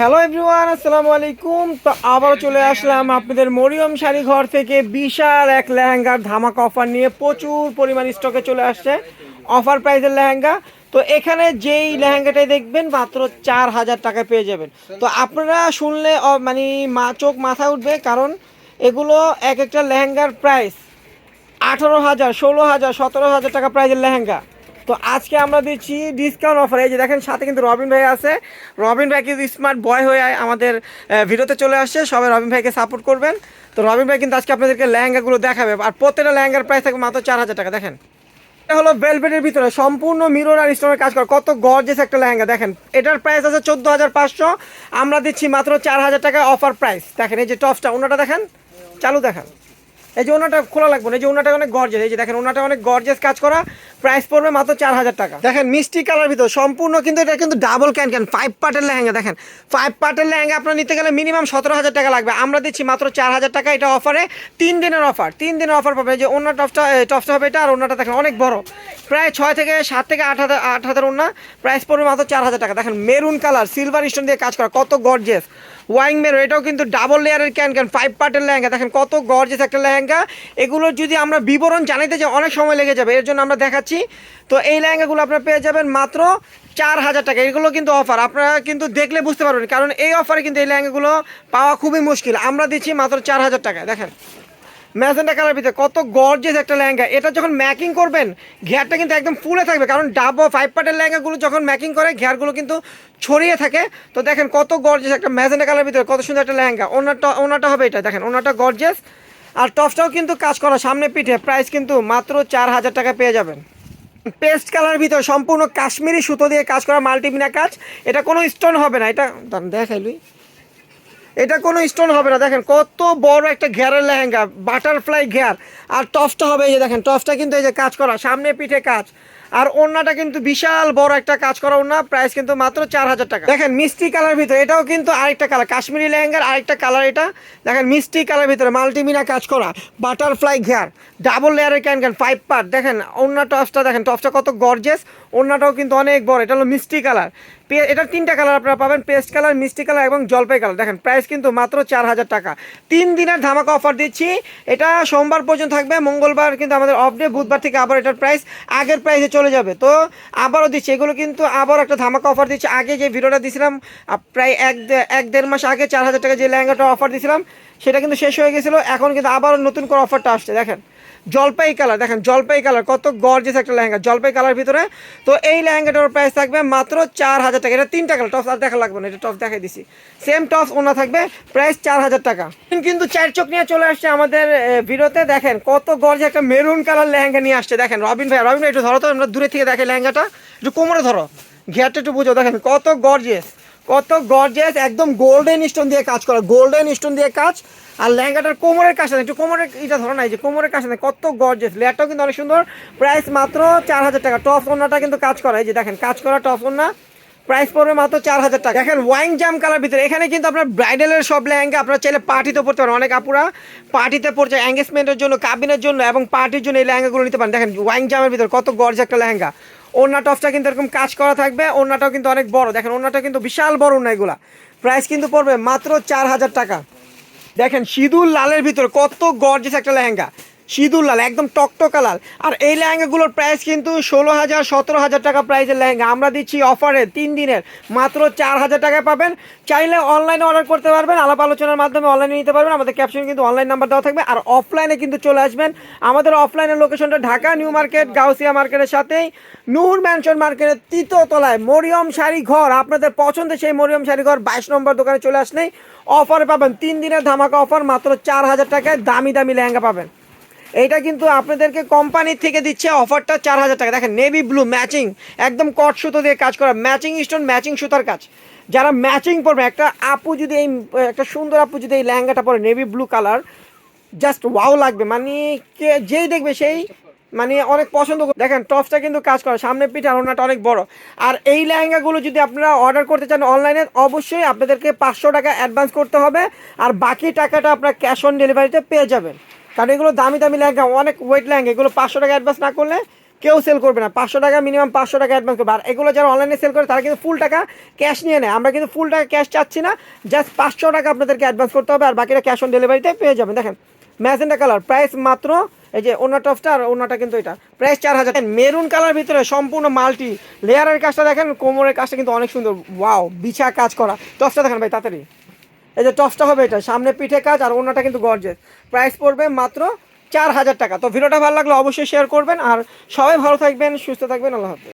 Hello everyone আসসালামু আলাইকুম তো আবারও চলে আসলাম আপনাদের মরিয়ম শাড়ি ঘর থেকে বিশাল এক লেহেঙ্গার ধামাকা অফার নিয়ে প্রচুর পরিমাণ স্টকে চলে আসছে। অফার প্রাইসের লেহেঙ্গা। তো এখানে যেই লেহেঙ্গাটাই দেখবেন, মাত্র চার হাজার টাকা পেয়ে যাবেন। তো আপনারা শুনলে মানে মা, চোখ মাথা উঠবে, কারণ এগুলো এক একটা লেহেঙ্গার প্রাইস আঠারো হাজার, ষোলো হাজার, সতেরো হাজার টাকা প্রাইজের লেহেঙ্গা। তো আজকে আমরা দিচ্ছি ডিসকাউন্ট অফার এই যে দেখেন, সাথে কিন্তু রবিন ভাই আছে। রবিন ভাই কিন্তু স্মার্ট বয় হয়ে আমাদের ভিডিওতে চলে আসছে। সবাই রবিন ভাইকে সাপোর্ট করবেন। তো রবিন ভাই কিন্তু আজকে আপনাদেরকে লেহেঙ্গাগুলো দেখাবে। আর প্রত্যেকটা লেহেঙ্গার প্রাইস থাকবে মাত্র চার হাজার টাকা, দেখেন। এটা হলো ভেলভেটের ভিতরে সম্পূর্ণ মিরর আর স্টোনের কাজ করে। কত গর্জেস একটা লেহেঙ্গা, দেখেন। এটার প্রাইস আছে চোদ্দ হাজার পাঁচশো। আমরা দিচ্ছি মাত্র চার হাজার টাকা অফার প্রাইস দেখেন, এই যে টপসটা ওনাটা দেখেন। চালু দেখান। এই যে ওনাটা খোলা লাগবে না, এই যে ওনাটা অনেক গর্জেস এই যে দেখেন, ওনাটা অনেক গর্জেস কাজ করা। প্রাইস পড়বে মাত্র চার হাজার টাকা। দেখেন, মিষ্টি কালার ভিতর সম্পূর্ণ কিন্তু এটা কিন্তু ডাবল ক্যান ক্যান ফাইভ পার্টের লেহেঙ্গা, দেখেন। ফাইভ পার্টের লেহেঙ্গা আপনার নিতে গেলে মিনিমাম সতেরো হাজার টাকা লাগবে। আমরা দিচ্ছি মাত্র চার হাজার টাকা এটা অফারে তিন দিনের অফার তিন দিনের অফার পাবে। যে ওনার টপটা টপটা হবে এটা, আর ওনাটা দেখেন, অনেক বড়। প্রায় ছয় থেকে সাত থেকে আট হাজার আট হাজার ওনা প্রাইস পড়বে মাত্র চার হাজার টাকা। দেখেন মেরুন কালার সিলভার স্টোন দিয়ে কাজ করা, কত গর্জেস ওয়াইং মেরো এটাও কিন্তু ডাবল লেয়ারের ক্যান ক্যান ফাইভ পার্টের লেহেঙ্গা। দেখেন কত গর্জেস একটা লেহেঙ্গা। এগুলোর যদি আমরা বিবরণ জানাইতে চাই অনেক সময় লেগে যাবে। এর জন্য আমরা দেখাচ্ছি। তো এই লেহেঙ্গাগুলো আপনারা পেয়ে যাবেন মাত্র চার হাজার টাকা। এগুলো কিন্তু অফার আপনারা কিন্তু দেখলে বুঝতে পারবেন, কারণ এই অফারে কিন্তু এই লেহেঙ্গাগুলো পাওয়া খুবই মুশকিল। আমরা দিচ্ছি মাত্র চার হাজার টাকা দেখেন। ম্যাজেন্টা কালার ভিতরে কত গর্জেস একটা লেহেঙ্গা। এটা যখন ম্যাকিং করবেন, ঘেরটা কিন্তু একদম ফুলে থাকবে, কারণ ডাবো ফাইভ পার্টের লেহেঙ্গাগুলো যখন ম্যাকিং করে, ঘেরগুলো কিন্তু ছড়িয়ে থাকে। তো দেখেন কত গর্জেস একটা ম্যাজেন্টা কালার ভিতরে, কত সুন্দর একটা লেহেঙ্গা। ওনারটা ওনারটা হবে এটা, দেখেন, ওনারটা গর্জেস আর টপসটাও কিন্তু কাজ করা, সামনে পিঠে প্রাইস কিন্তু মাত্র চার হাজার টাকা পেয়ে যাবেন। পেস্ট কালার ভিতর সম্পূর্ণ কাশ্মীরি সুতো দিয়ে কাজ করা মাল্টিমিনা কাজ, এটা কোনো স্টোন হবে না। এটা দেখাই লুই। এটা কোনো স্টোন হবে না। দেখেন, কত বড় একটা ঘেরের লেহেঙ্গা বাটারফ্লাই ঘের। আর টপসটা হবে এই যে দেখেন টপসটা কিন্তু এই যে কাজ করা, সামনে পিঠে কাজ। আর ওড়নাটা কিন্তু বিশাল বড় একটা কাজ করা ওড়না প্রাইস কিন্তু মাত্র চার হাজার টাকা। দেখেন, মিষ্টি কালার ভিতরে, এটাও কিন্তু আরেকটা কালার কাশ্মীরি লেহেঙ্গার আরেকটা কালার এটা। দেখেন, মিষ্টি কালার ভিতরে মাল্টিমিনা কাজ করা বাটারফ্লাই ঘের ডাবল লেয়ারের ক্যান ক্যান ফাইভ পার্ট দেখেন, ওড়না টপসটা দেখেন টপসটা কত গর্জেস ওড়নাটাও কিন্তু অনেক বড়, এটা হলো মিষ্টি কালার। এটার তিনটা কালার আপনারা পাবেন পেস্ট কালার মিষ্টি কালার এবং জলপাই কালার দেখেন প্রাইস কিন্তু মাত্র চার হাজার টাকা। তিন দিনের ধামাকা অফার দিচ্ছি। এটা সোমবার পর্যন্ত থাকবে, মঙ্গলবার কিন্তু আমাদের অফ ডে বুধবার থেকে আবার এটার প্রাইস আগের প্রাইসে চলে যাবে। তো আবারও দিচ্ছি, এগুলো কিন্তু আবার একটা ধামাকা অফার দিচ্ছি। আগে যে ভিডিওটা দিয়েছিলাম প্রায় এক এক দেড় মাস আগে চার হাজার টাকা যে লেহেঙ্গাটা অফার দিয়েছিলাম সেটা কিন্তু শেষ হয়ে গেছিল। এখন কিন্তু আবারও নতুন করে অফারটা আসছে, দেখেন। জলপাই কালার, দেখেন জলপাই কালার, কত গর্জেস একটা লেহেঙ্গা, জলপাই কালার ভিতরে। তো এই লেহেঙ্গাটার প্রাইস থাকবে মাত্র চার হাজার টাকা। এটা তিনটা কালার টপস আর দেখা লাগবে না, এটা টপস দেখাই দিছি। সেম টপস ওনা থাকবে প্রাইস চার হাজার টাকা। কিন্তু চার চোখ নিয়ে চলে আসছে আমাদের ভিডিওতে। দেখেন কত গর্জে একটা মেরুন কালার লেহেঙ্গা নিয়ে আসছে। দেখেন রবিন ভাই রবিন ভাই, একটু ধরো তো, আমরা দূরে থেকে দেখে লেহেঙ্গাটা, একটু কোমরে ধরো। ঘেরটা একটু বুঝো, দেখেন কত গর্জেস কত গর্জেস একদম গোল্ডেন স্টোন দিয়ে কাজ করা গোল্ডেন স্টোন দিয়ে কাজ। আর লেহেঙ্গাটার কোমরের কাছে একটু কোমরের এটা ধরো না, এই যে কোমরের কাছে নেই কত গর্জেস লেয়ারটাও কিন্তু অনেক সুন্দর। প্রাইস মাত্র চার হাজার টাকা। টপ ওনাটা কিন্তু কাজ করা, এই যে দেখেন, কাজ করা টপ ওনা প্রাইস পড়বে মাত্র চার হাজার টাকা। দেখেন ওয়াইন জাম কালার ভিতরে, এখানে কিন্তু আপনার ব্রাইডালের সব লেহেঙ্গা, আপনার চাইলে পার্টিতে পড়তে পারেন। অনেক আপুরা পার্টিতে পড়ছে এঙ্গেজমেন্টের জন্য কাবিনের জন্য এবং পার্টির জন্য এই লেহেঙ্গাগুলো নিতে পারেন। দেখেন ওয়াইন জামের ভিতরে কত গর্জ একটা লেহেঙ্গা। ওড়না টপটা কিন্তু এরকম কাজ করা থাকবে, ওড়নাটাও কিন্তু অনেক বড়। দেখেন ওড়নাটা কিন্তু বিশাল বড় ওড়না এগুলা। প্রাইস কিন্তু পড়বে মাত্র চার হাজার টাকা। দেখেন, সিঁদুর লালের ভিতরে কত গর্জেস একটা লেহেঙ্গা। সিঁদুর লাল, একদম টকটকা লাল। আর এই লেহেঙ্গাগুলোর প্রাইস কিন্তু ষোলো হাজার, সতেরো হাজার টাকা প্রাইসের লেহেঙ্গা। আমরা দিচ্ছি অফারে তিন দিনের। মাত্র চার হাজার টাকায় পাবেন। চাইলে অনলাইনে অর্ডার করতে পারবেন। আলাপ আলোচনার মাধ্যমে অনলাইনে নিতে পারবেন। আমাদের ক্যাপশনে কিন্তু অনলাইন নাম্বার দেওয়া থাকবে। আর অফলাইনে কিন্তু চলে আসবেন। আমাদের অফলাইনের লোকেশনটা ঢাকা নিউ মার্কেট গাউসিয়া মার্কেটের সাথেই। নূর ম্যানশন মার্কেটের তৃতীয়তলায় মরিয়ম শাড়ি ঘর। আপনাদের পছন্দের সেই মরিয়ম শাড়ি ঘর বাইশ নম্বর দোকানে চলে আসলেই অফারে পাবেন। তিন দিনের ধামাকা অফার মাত্র চার হাজার টাকায় দামি দামি লেহেঙ্গা পাবেন। এইটা কিন্তু আপনাদেরকে কোম্পানি থেকে দিচ্ছে অফারটা চার হাজার টাকা। দেখেন নেভি ব্লু ম্যাচিং একদম কট সুতো দিয়ে কাজ করা ম্যাচিং স্টোন ম্যাচিং সুতার কাজ। যারা ম্যাচিং পরবে, একটা আপু যদি এই, একটা সুন্দর আপু যদি এই লেহেঙ্গাটা পরে navy blue colour just wow লাগবে। মানে কে যেই দেখবে সেই মানে অনেক পছন্দ করবে। দেখেন টপসটা কিন্তু কাজ করে, সামনে পিঠে আর ওনাটা অনেক বড়। আর এই লেহেঙ্গাগুলো যদি আপনারা অর্ডার করতে চান অনলাইনে অবশ্যই আপনাদেরকে পাঁচশো টাকা অ্যাডভান্স করতে হবে। আর বাকি টাকাটা আপনার ক্যাশ অন ডেলিভারিতে পেয়ে যাবেন। কারণ এগুলো দামি দামি লেহেঙ্গা, অনেক ওয়েট লেহেঙ্গা, এগুলো পাঁচশো টাকা অ্যাডভান্স না করলে কেউ সেল করবে না। পাঁচশো টাকা মিনিমাম পাঁচশো টাকা অ্যাডভান্স করবে। আর এগুলো যারা অনলাইনে সেল করে, তারা কিন্তু ফুল টাকা ক্যাশ নিয়ে নেয়। আমরা কিন্তু ফুল টাকা ক্যাশ চাচ্ছি না জাস্ট পাঁচশো টাকা আপনাদেরকে অ্যাডভান্স করতে হবে, আর বাকিটা ক্যাশ অন ডেলিভারিতে পেয়ে যাবেন। দেখেন ম্যাজেন্ডা কালার প্রাইস মাত্র, এই যে ওনা টপটা আর ওনাটা কিন্তু এটা প্রাইস চার হাজার। মেরুন কালার ভিতরে সম্পূর্ণ মাল্টি লেয়ারের কাজটা দেখেন, কোমরের কাজটা কিন্তু অনেক সুন্দর। ওয়াও বিছা কাজ করা। টপসটা দেখেন ভাই, তাড়াতাড়ি। এই যে টসটা হবে এটা, সামনে পিঠে কাজ আর ওনাটা কিন্তু গর্জেস প্রাইস পড়বে মাত্র চার হাজার টাকা। তো ভিডিওটা ভালো লাগলে অবশ্যই শেয়ার করবেন আর সবাই ভালো থাকবেন, সুস্থ থাকবেন, আল্লাহ হাফেজ।